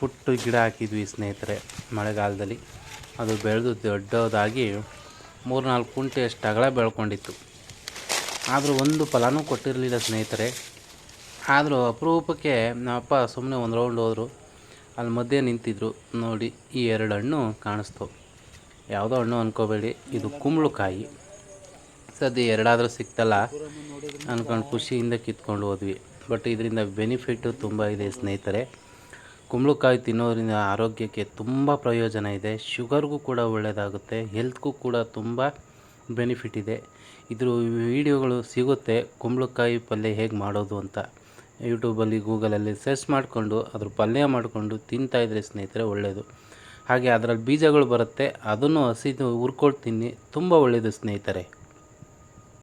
ಪುಟ್ಟು ಗಿಡ ಹಾಕಿದ್ವಿ ಸ್ನೇಹಿತರೆ ಮಳೆಗಾಲದಲ್ಲಿ. ಅದು ಬೆಳೆದು ದೊಡ್ಡದಾಗಿ ಮೂರ್ನಾಲ್ಕು ಕುಂಟೆ ಅಷ್ಟು ಅಗಲ ಬೆಳ್ಕೊಂಡಿತ್ತು. ಆದರೂ ಒಂದು ಫಲನೂ ಕೊಟ್ಟಿರಲಿಲ್ಲ ಸ್ನೇಹಿತರೆ. ಆದರೂ ಅಪರೂಪಕ್ಕೆ ನಮ್ಮಪ್ಪ ಸುಮ್ಮನೆ ಒಂದು ರೌಂಡ್ ಹೋದರು. ಅಲ್ಲಿ ಮಧ್ಯೆ ನಿಂತಿದ್ರು. ನೋಡಿ, ಈ ಎರಡು ಹಣ್ಣು ಕಾಣಿಸ್ತು. ಯಾವುದೋ ಹಣ್ಣು ಅಂದ್ಕೋಬೇಡಿ ಇದು ಕುಂಬಳಕಾಯಿ. ಸದ್ಯ ಎರಡಾದರೂ ಸಿಕ್ತಲ್ಲ ಅಂದ್ಕೊಂಡು ಖುಷಿಯಿಂದ ಕಿತ್ಕೊಂಡು ಹೋದ್ವಿ. ಬಟ್ ಇದರಿಂದ ಬೆನಿಫಿಟ್ಟು ತುಂಬ ಇದೆ ಸ್ನೇಹಿತರೆ. ಕುಂಬಳಕಾಯಿ ತಿನ್ನೋದ್ರಿಂದ ಆರೋಗ್ಯಕ್ಕೆ ತುಂಬ ಪ್ರಯೋಜನ ಇದೆ. ಶುಗರ್ಗೂ ಕೂಡ ಒಳ್ಳೆಯದಾಗುತ್ತೆ ಹೆಲ್ತ್ಗೂ ಕೂಡ ತುಂಬ ಬೆನಿಫಿಟ್ ಇದೆ. ಇದ್ರ ವಿಡಿಯೋಗಳು ಸಿಗುತ್ತೆ. ಕುಂಬಳಕಾಯಿ ಪಲ್ಯ ಹೇಗೆ ಮಾಡೋದು ಅಂತ. ಯೂಟ್ಯೂಬಲ್ಲಿ, ಗೂಗಲಲ್ಲಿ ಸರ್ಚ್ ಮಾಡಿಕೊಂಡು, ಅದ್ರ ಪಲ್ಯ ಮಾಡಿಕೊಂಡು ತಿಂತಾಯಿದ್ರೆ ಸ್ನೇಹಿತರೆ ಒಳ್ಳೆಯದು ಹಾಗೆ ಅದರಲ್ಲಿ ಬೀಜಗಳು ಬರುತ್ತೆ. ಅದನ್ನು ಹಸಿದು ಹುರ್ಕೊಂಡು ತಿನ್ನಿ. ತುಂಬ ಒಳ್ಳೆಯದು ಸ್ನೇಹಿತರೆ.